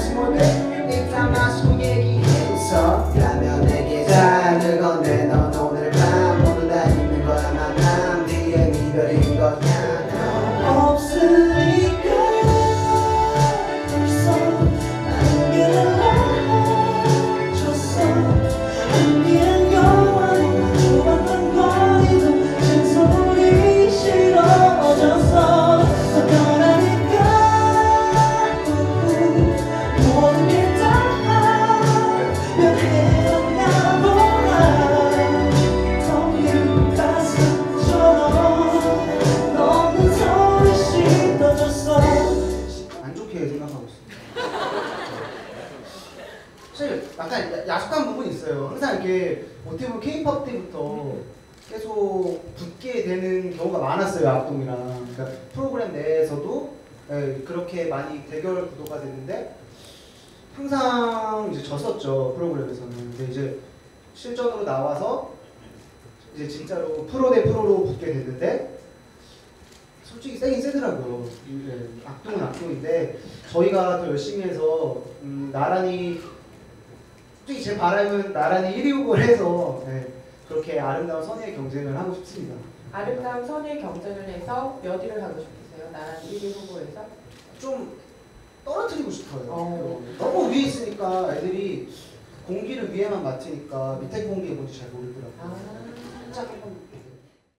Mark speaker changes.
Speaker 1: Deus poder. 사실 약간 야- 야속한 부분이 있어요. 항상 이렇게 어떻게 보면 케이팝 때부터 계속 붙게 되는 경우가 많았어요 악동이랑. 그러니까 프로그램 내에서도 예, 그렇게 많이 대결 구도가 됐는데 항상 이제 졌었죠 프로그램에서는. 근데 이제 실전으로 나와서 이제 진짜로 프로 대 프로로 붙게 됐는데 솔직히 세긴 세더라고요. 예, 악동은 악동인데 저희가 더 열심히 해서 음, 나란히 솔직히 제 바람은 나란히 1위 후보를 해서 예, 그렇게 아름다운 선의의 경쟁을 하고 싶습니다
Speaker 2: 아름다운 선의 경쟁을 해서 몇 위를 하고 싶으세요? 나란 1위 후보에서?
Speaker 1: 좀 떨어뜨리고 싶어요.
Speaker 2: 어.
Speaker 1: 너무 위에 있으니까 애들이 공기를 위에만 맡으니까 밑에 공기가 뭔지 잘좀